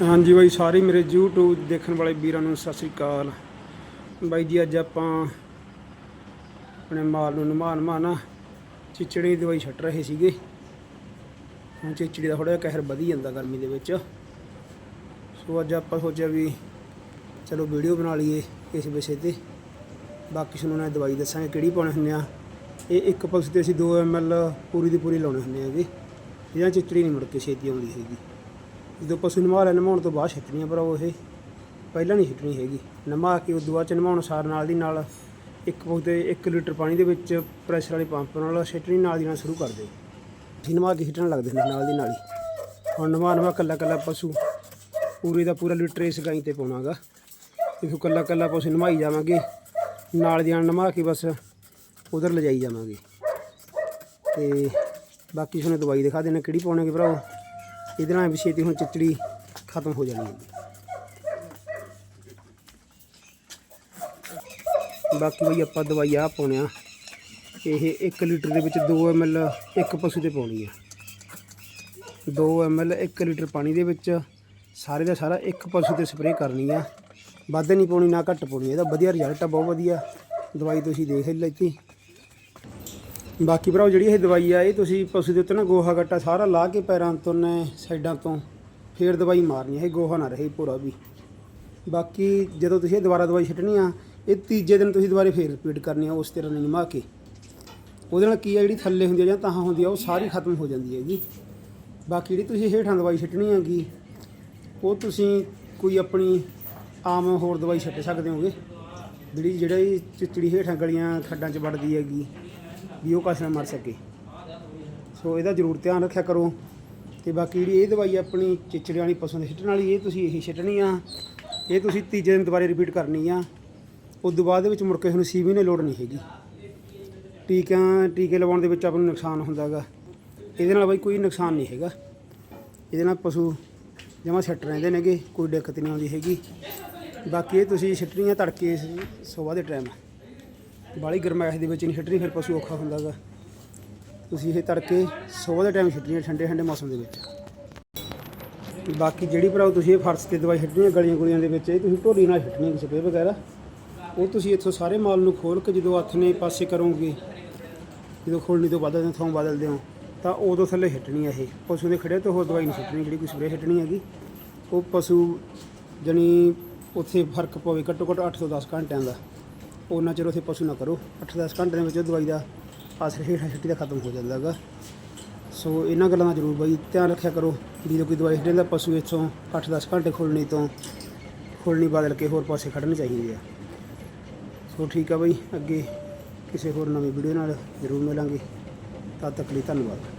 ਹਾਂਜੀ ਬਾਈ, ਸਾਰੇ ਮੇਰੇ YouTube ਦੇਖਣ ਵਾਲੇ ਵੀਰਾਂ ਨੂੰ ਸਤਿ ਸ੍ਰੀ ਅਕਾਲ। ਬਾਈ ਜੀ, ਅੱਜ ਆਪਾਂ ਆਪਣੇ ਮਾਲ ਨੂੰ ਨਮਾਨ ਮਾਨਾ ਚਿਚੜੀ ਦੀ ਦਵਾਈ ਛੱਟ ਰਹੇ ਸੀਗੇ। ਹੁਣ ਚਿਚੜੀ ਦਾ ਥੋੜਾ ਜਿਹਾ ਕਹਿਰ ਵਧੀ ਜਾਂਦਾ ਗਰਮੀ ਦੇ ਵਿੱਚ। ਸੋ ਅੱਜ ਆਪਾਂ ਸੋਚਿਆ ਵੀ ਚਲੋ ਵੀਡੀਓ ਬਣਾ ਲਈਏ ਇਸ ਵਿਸ਼ੇ ਤੇ। ਬਾਕੀ ਤੁਹਾਨੂੰ ਮੈਂ ਦਵਾਈ ਦੱਸਾਂਗੇ ਕਿਹੜੀ ਪਾਉਣੇ ਹੁੰਦੇ ਆ। ਇਹ ਇੱਕ ਪਕਸ ਤੇ ਅਸੀਂ 2 ml ਪੂਰੀ ਦੀ ਪੂਰੀ ਲਾਉਣੇ ਹੁੰਦੇ ਆਗੇ ਇਹਦਾ ਚਿਚੜੀ ਨਹੀਂ ਮੁੜ ਕੇ ਛੇਤੀ ਆਉਂਦੀ ਹੈਗੀ। ਜਦੋਂ ਪਸ਼ੂ ਨਮਾ ਲੈ ਨਮਾਉਣ ਤੋਂ ਬਾਅਦ ਛੱਟਣੀ ਆ, ਪਰ ਉਹ ਇਹ ਪਹਿਲਾਂ ਨਹੀਂ ਛਿੱਟਣੀ ਹੈਗੀ। ਨਮਾ ਕੇ ਉਦੋਂ ਬਾਅਦ ਚ ਨਮਾਉਣ ਸਾਰ ਨਾਲ ਦੀ ਨਾਲ ਇੱਕ ਬੋਤ 1 ਲੀਟਰ ਪਾਣੀ ਦੇ ਵਿੱਚ ਪ੍ਰੈਸ਼ਰ ਵਾਲੇ ਪੰਪ ਨਾਲ ਛੱਟਣੀ, ਨਾਲ ਦੀ ਨਾਲ ਸ਼ੁਰੂ ਕਰ ਦਿਓ ਅਸੀਂ ਨਮਾ ਕੇ ਛਿੱਟਣ ਲੱਗਦੇ ਨੇ ਨਾਲ ਦੀ ਨਾਲ ਹੀ। ਹੁਣ ਨਮਾ ਨਮਾ ਕੱਲਾ ਕੱਲਾ ਪਸ਼ੂ ਪੂਰੇ ਦਾ ਪੂਰਾ ਲੀਟਰ ਇਸ ਗਾਈ ਤੇ ਪਾਉਣਾਗਾ। ਤੇ ਫਿਰ ਕੱਲਾ ਕੱਲਾ ਪਸ਼ੂ ਨਮਾਈ ਜਾਵਾਂਗੇ, ਨਾਲ ਦੀ ਨਾਲ ਨਮਾ ਕੇ ਬਸ ਉਧਰ ਲਿਜਾਈ ਜਾਵਾਂਗੇ। ਤੇ ਬਾਕੀ ਤੁਹਾਨੂੰ ਦਵਾਈ ਦਿਖਾ ਦੇਣਾ ਕਿਹੜੀ ਪਾਉਣਗੇ ਭਰਾਓ ਇਹਦੇ ਨਾਲ ਵੀ ਛੇਤੀ ਹੁਣ ਚਿਚੜੀ ਖਤਮ ਹੋ ਜਾਣੀ ਹੈ। ਬਾਕੀ ਬਈ ਆਪਾਂ ਦਵਾਈ ਆ ਪਾਉਣੇ ਆ। ਇਹ 1 ਲੀਟਰ ਦੇ ਵਿੱਚ 2 ml ਇੱਕ ਪਸ਼ੂ ਤੇ ਪਾਉਣੀ ਆ। 2 ml 1 ਲੀਟਰ ਪਾਣੀ ਦੇ ਵਿੱਚ ਸਾਰੇ ਦਾ ਸਾਰਾ ਇੱਕ ਪਸ਼ੂ ਤੇ ਸਪਰੇਅ ਕਰਨੀ ਆ। ਵੱਧ ਨਹੀਂ ਪਾਉਣੀ, ਨਾ ਘੱਟ ਪਾਉਣੀ। ਇਹਦਾ ਵਧੀਆ ਰਿਜ਼ਲਟ ਆ, ਬਹੁਤ ਵਧੀਆ। ਦਵਾਈ ਤੁਸੀਂ ਦੇਖ ਲਈ ਬਾਕੀ ਭਰਾਓ, ਜਿਹੜੀ ਇਹ ਦਵਾਈ ਆ, ਇਹ ਤੁਸੀਂ ਪਸ਼ੂ ਦੇ ਉੱਤੇ ਨਾ ਗੋਹਾ ਗੱਟਾ ਸਾਰਾ ਲਾ ਕੇ ਪੈਰਾਂ ਤੋਂ ਨੇ ਸਾਈਡਾਂ ਤੋਂ ਫੇਰ ਦਵਾਈ ਮਾਰਨੀ ਹੈ ਇਹ ਗੋਹਾ ਨਾ ਰਹੇ ਪੂਰਾ ਵੀ। ਬਾਕੀ ਜਦੋਂ ਤੁਸੀਂ ਇਹ ਦੁਬਾਰਾ ਦਵਾਈ ਛੱਡਣੀ ਆ, ਇਹ ਤੀਜੇ ਦਿਨ ਤੁਸੀਂ ਦੁਬਾਰੇ ਫੇਰ ਰਿਪੀਟ ਕਰਨੀ ਆ, ਉਸ ਤਰ੍ਹਾਂ ਨਹੀਂ ਨਿਮਾ ਕੇ। ਉਹਦੇ ਨਾਲ ਕੀ ਆ, ਜਿਹੜੀ ਥੱਲੇ ਹੁੰਦੀ ਆ ਜਾਂ ਤਾਂ ਹੁੰਦੀ ਆ, ਉਹ ਸਾਰੀ ਖਤਮ ਹੋ ਜਾਂਦੀ ਹੈਗੀ ਬਾਕੀ ਜਿਹੜੀ ਤੁਸੀਂ ਹੇਠਾਂ ਦਵਾਈ ਛੱਡਣੀ ਹੈਗੀ, ਉਹ ਤੁਸੀਂ ਕੋਈ ਆਪਣੀ ਆਮ ਹੋਰ ਦਵਾਈ ਛੱਡ ਸਕਦੇ ਹੋਗੇ। ਜਿਹੜੀ ਜਿਹੜੀ ਚਿਚੜੀ ਹੇਠਾਂ ਗਲੀਆਂ ਖੱਡਾਂ 'ਚ ਵੜਦੀ ਹੈਗੀ ਵੀ ਉਹ ਕਾਸੇ ਨਾ ਮਰ ਸਕੇ। ਸੋ ਇਹਦਾ ਜ਼ਰੂਰ ਧਿਆਨ ਰੱਖਿਆ ਕਰੋ। ਤੇ ਬਾਕੀ ਜਿਹੜੀ ਇਹ ਦਵਾਈ ਆਪਣੀ ਚਿਚੜੀ ਵਾਲੀ ਪਸੂ ਪਸੰਦ ਛੱਡਣ ਵਾਲੀ, ਇਹ ਤੁਸੀਂ ਇਹੀ ਛੱਡਣੀ ਆ। ਇਹ ਤੁਸੀਂ ਤੀਜੇ ਦਿਨ ਦੁਬਾਰੇ ਰਿਪੀਟ ਕਰਨੀ ਆ। ਉਸ ਤੋਂ ਬਾਅਦ ਦੇ ਵਿੱਚ ਮੁੜ ਕੇ ਤੁਹਾਨੂੰ ਸੀਵੀ ਨੇ ਲੋੜ ਨਹੀਂ ਹੈਗੀ। ਟੀਕਿਆਂ, ਟੀਕੇ ਲਵਾਉਣ ਦੇ ਵਿੱਚ ਆਪਾਂ ਨੂੰ ਨੁਕਸਾਨ ਹੁੰਦਾਗਾ ਇਹਦੇ ਨਾਲ ਬਾਈ ਕੋਈ ਨੁਕਸਾਨ ਨਹੀਂ ਹੈਗਾ। ਇਹਦੇ ਨਾਲ ਪਸ਼ੂ ਜਮਾ ਛੱਟ ਰਹਿੰਦੇ ਨੇਗੇ, ਕੋਈ ਦਿੱਕਤ ਨਹੀਂ ਆਉਂਦੀ ਹੈਗੀ। ਬਾਕੀ ਇਹ ਤੁਸੀਂ ਛੱਟਣੀਆਂ ਤੜਕੇ ਸਵੇਰ ਦੇ ਟਾਈਮ ਬਾਲੀ ਗਰਮੈਸ਼ ਦੇ ਵਿੱਚ ਨਹੀਂ ਛੱਡਣੀ ਫਿਰ ਪਸ਼ੂ ਔਖਾ ਹੁੰਦਾਗਾ ਤੁਸੀਂ ਇਹ ਤੜਕੇ ਸਵੇਰ ਦੇ ਟਾਈਮ ਛੱਡਣੀ ਠੰਡੇ ਠੰਡੇ ਮੌਸਮ ਦੇ ਵਿੱਚ। ਬਾਕੀ ਜਿਹੜੀ ਭਰਾਓ ਤੁਸੀਂ ਇਹ ਫਰਸ਼ ਤੇ ਦਵਾਈ ਛੱਡਣੀ ਹੈ ਗਲੀਆਂ ਗੁਲੀਆਂ ਦੇ ਵਿੱਚ, ਇਹ ਤੁਸੀਂ ਢੋਲੀ ਨਾਲ ਛੱਡਣੀ ਹੈ ਸਪਰੇਅ ਵਗੈਰਾ। ਉਹ ਤੁਸੀਂ ਇੱਥੋਂ ਸਾਰੇ ਮਾਲ ਨੂੰ ਖੋਲ ਕੇ ਜਦੋਂ ਹੱਥ ਨੇ ਪਾਸੇ ਕਰੋਗੇ, ਜਦੋਂ ਖੋਲਣੀ ਤੋਂ ਬਦਲਦੇ ਥੋਂ ਬਦਲਦੇ ਹੋ, ਤਾਂ ਉਦੋਂ ਥੱਲੇ ਹਿੱਟਣੀ ਹੈ ਇਹ। ਪਸ਼ੂ ਦੇ ਖੜੇ ਤੋਂ ਹੋਰ ਦਵਾਈ ਨਹੀਂ ਛੱਡਣੀ, ਜਿਹੜੀ ਕੋਈ ਸਪਰੇਅ ਹਿੱਟਣੀ ਹੈਗੀ। ਉਹ ਪਸ਼ੂ ਜਣੀ ਉੱਥੇ ਫ਼ਰਕ ਪਵੇ ਘੱਟੋ ਘੱਟ 8 ਤੋਂ 10 ਘੰਟਿਆਂ ਦਾ। ਉਹਨਾਂ ਚਿਰ ਉੱਥੇ ਪਸ਼ੂ ਨਾ ਕਰੋ। 8-10 ਘੰਟੇ ਦੇ ਵਿੱਚ ਉਹ ਦਵਾਈ ਦਾ ਅਸਰ ਹੇਠਾਂ ਛੱਟੀ ਦਾ ਖਤਮ ਹੋ ਜਾਂਦਾ ਹੈਗਾ। ਸੋ ਇਹਨਾਂ ਗੱਲਾਂ ਦਾ ਜ਼ਰੂਰ ਬਾਈ ਧਿਆਨ ਰੱਖਿਆ ਕਰੋ ਜਦੋਂ ਕੋਈ ਦਵਾਈ ਛੱਡਣ ਦਾ ਪਸ਼ੂ ਇੱਥੋਂ 8-10 ਘੰਟੇ ਖੋਲਣੀ ਤੋਂ ਖੋਲਣੀ ਬਦਲ ਕੇ ਹੋਰ ਪਾਸੇ ਖੜਨੀ ਚਾਹੀਦੇ ਆ ਸੋ ਠੀਕ ਆ ਬਾਈ, ਅੱਗੇ ਕਿਸੇ ਹੋਰ ਨਵੀਂ ਵੀਡੀਓ ਨਾਲ ਜ਼ਰੂਰ ਮਿਲਾਂਗੇ। ਤਦ ਤੱਕ ਲਈ ਧੰਨਵਾਦ।